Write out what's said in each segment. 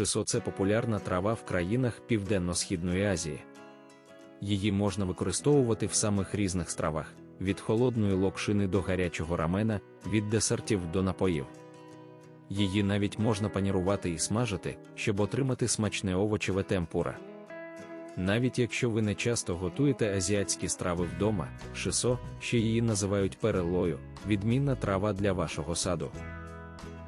Шисо це популярна трава в країнах Південно-Східної Азії. Її можна використовувати в самих різних стравах: від холодної локшини до гарячого рамена, від десертів до напоїв. Її навіть можна панірувати і смажити, щоб отримати смачне овочеве темпура. Навіть якщо ви не часто готуєте азіатські страви вдома, шисо, ще її називають перелою, відмінна трава для вашого саду.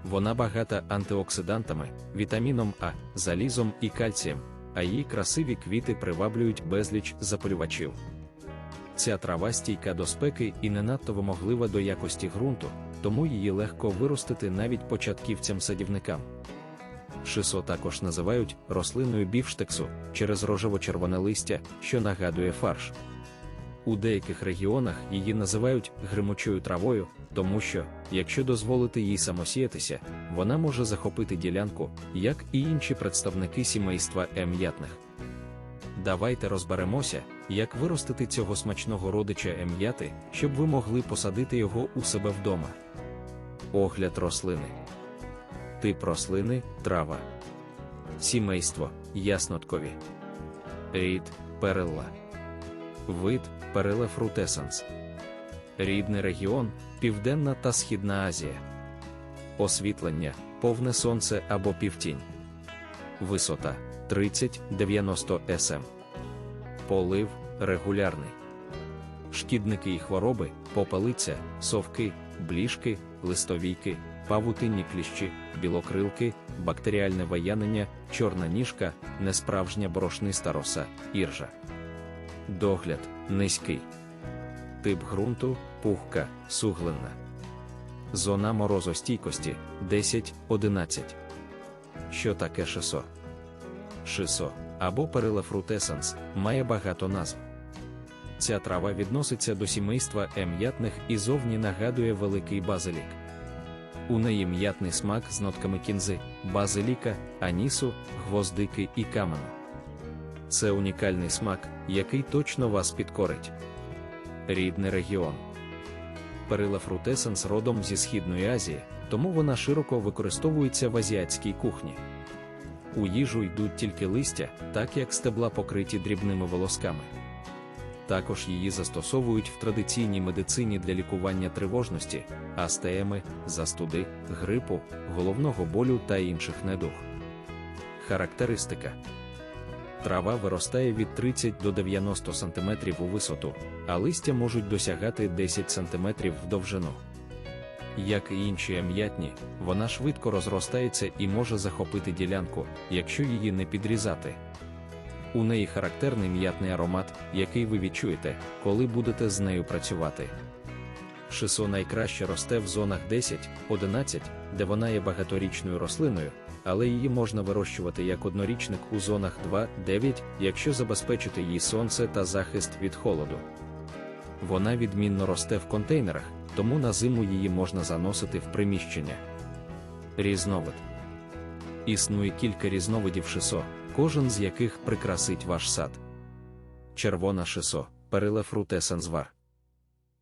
Вона багата антиоксидантами, вітаміном А, залізом і кальцієм, а її красиві квіти приваблюють безліч запалювачів. Ця трава стійка до спеки і не надто вимоглива до якості ґрунту, тому її легко виростити навіть початківцям-садівникам. Шисо також називають рослиною бівштексу через рожево-червоне листя, що нагадує фарш. У деяких регіонах її називають гримучою травою, тому що, якщо дозволити їй самосіятися, вона може захопити ділянку, як і інші представники сімейства ем'ятних. Давайте розберемося, як виростити цього смачного родича ем'яти, щоб ви могли посадити його у себе вдома. Огляд рослини. Тип рослини трава. Сімейство ясноткові. Рід перелла. Вид переле фрутесенс. Рідний регіон Південна та Східна Азія. Освітлення повне сонце або півтінь. Висота 30-90 см. Полив регулярний. Шкідники і хвороби, попелиця, совки, бліжки, листовійки, павутинні кліщі, білокрилки, бактеріальне ваянення, чорна ніжка, несправжня борошниста роса, іржа. Догляд низький. Тип ґрунту пухка, суглинна. Зона морозостійкості 10-11. Що таке шисо? Шисо або перилафрутесенс має багато назв. Ця трава відноситься до сімейства ем'ятних і зовні нагадує великий базилік. У неї м'ятний смак з нотками кінзи, базиліка, анісу, гвоздики і камену. Це унікальний смак, який точно вас підкорить. Рідний регіон. Перила фрутесенс родом зі Східної Азії, тому вона широко використовується в азіатській кухні. У їжу йдуть тільки листя, так як стебла покриті дрібними волосками. Також її застосовують в традиційній медицині для лікування тривожності, астеми, застуди, грипу, головного болю та інших недуг. Характеристика Трава виростає від 30 до 90 см у висоту, а листя можуть досягати 10 см в довжину. Як і інші ам'ятні, вона швидко розростається і може захопити ділянку, якщо її не підрізати. У неї характерний м'ятний аромат, який ви відчуєте, коли будете з нею працювати. Шисо найкраще росте в зонах 10-11, де вона є багаторічною рослиною, але її можна вирощувати як однорічник у зонах 2-9, якщо забезпечити їй сонце та захист від холоду. Вона відмінно росте в контейнерах, тому на зиму її можна заносити в приміщення. Різновид існує кілька різновидів шисо, кожен з яких прикрасить ваш сад. Червона шисо, перелефрутесензвар.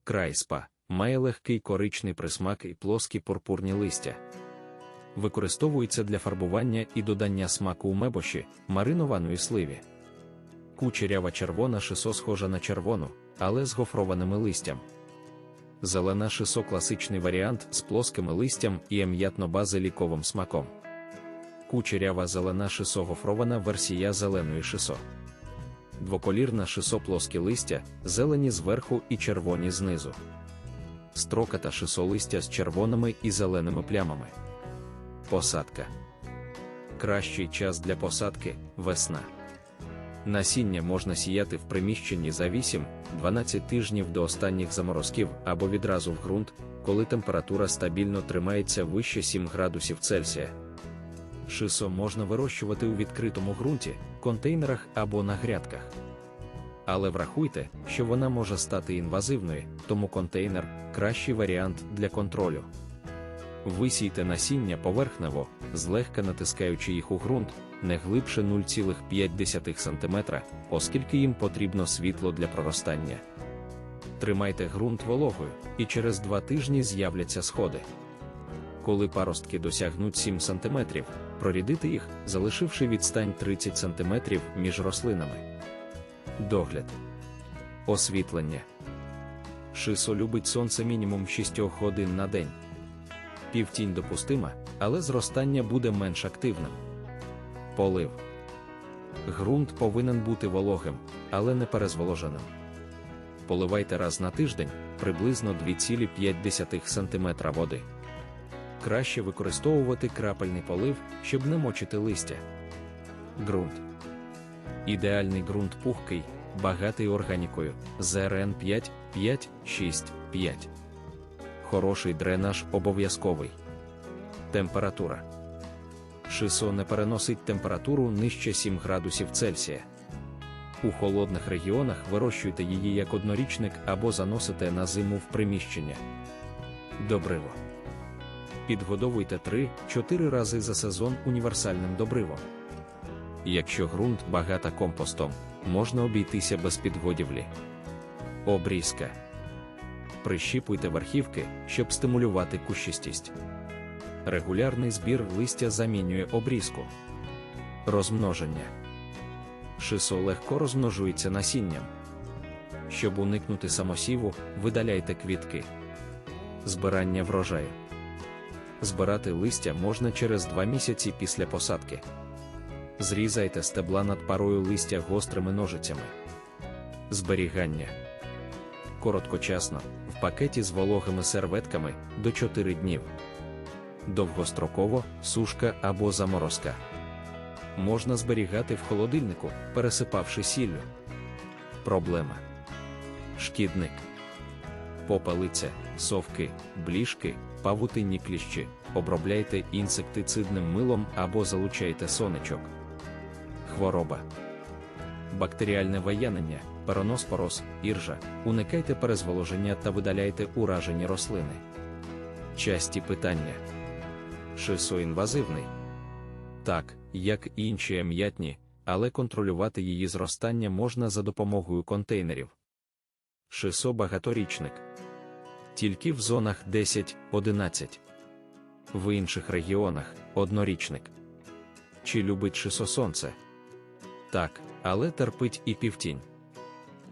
Крайспа має легкий коричний присмак і плоскі пурпурні листя. Використовується для фарбування і додання смаку у мебоші, маринованої сливі. Кучерява червона шисо схожа на червону, але з гофрованими листям. Зелена шисо класичний варіант з плоскими листям і ем'ятно-базиліковим смаком. Кучерява зелена шисо гофрована версія зеленої шисо. Двоколірна шисо плоскі листя, зелені зверху і червоні знизу. Строката шисо листя з червоними і зеленими плямами. Посадка. Кращий час для посадки весна. Насіння можна сіяти в приміщенні за 8-12 тижнів до останніх заморозків або відразу в ґрунт, коли температура стабільно тримається вище 7 градусів Цельсія. Шисо можна вирощувати у відкритому ґрунті, контейнерах або на грядках. Але врахуйте, що вона може стати інвазивною, тому контейнер кращий варіант для контролю. Висійте насіння поверхнево, злегка натискаючи їх у ґрунт, не глибше 0,5 см, оскільки їм потрібно світло для проростання. Тримайте ґрунт вологою, і через два тижні з'являться сходи. коли паростки досягнуть 7 см, прорідити їх, залишивши відстань 30 см між рослинами. Догляд. Освітлення. Шисо любить сонце мінімум 6 годин на день. Півтінь допустима, але зростання буде менш активним. Полив. Ґрунт повинен бути вологим, але не перезволоженим. Поливайте раз на тиждень приблизно 2,5 см води. Краще використовувати крапельний полив, щоб не мочити листя. Ґрунт. Ідеальний ґрунт пухкий, багатий органікою ЗРН 5, 5, 6, 5. Хороший дренаж обов'язковий. Температура. Шисо не переносить температуру нижче 7 градусів Цельсія. У холодних регіонах вирощуйте її як однорічник або заносите на зиму в приміщення. Добриво. Підгодовуйте 3-4 рази за сезон універсальним добривом. Якщо ґрунт багата компостом, можна обійтися без підгодівлі. Обрізка. Прищіпуйте верхівки, щоб стимулювати кущистість. Регулярний збір листя замінює обрізку. Розмноження. Шисо легко розмножується насінням. Щоб уникнути самосіву, видаляйте квітки. Збирання врожаю. Збирати листя можна через 2 місяці після посадки. Зрізайте стебла над парою листя гострими ножицями. Зберігання. Короткочасно, пакеті з вологими серветками до 4 днів. Довгостроково сушка або заморозка. Можна зберігати в холодильнику, пересипавши сіллю. Проблема. Шкідник. Попелиця, совки, бліжки, павутинні кліщі. Обробляйте інсектицидним милом або залучайте сонечок. Хвороба. Бактеріальне виянення, пероноспороз, іржа. Уникайте перезволоження та видаляйте уражені рослини. Часті питання. Шисо інвазивний. Так, як і інші м'ятні, але контролювати її зростання можна за допомогою контейнерів. Шисо багаторічник. Тільки в зонах 10-11. В інших регіонах однорічник. Чи любить шисо сонце? Так, але терпить і півтінь.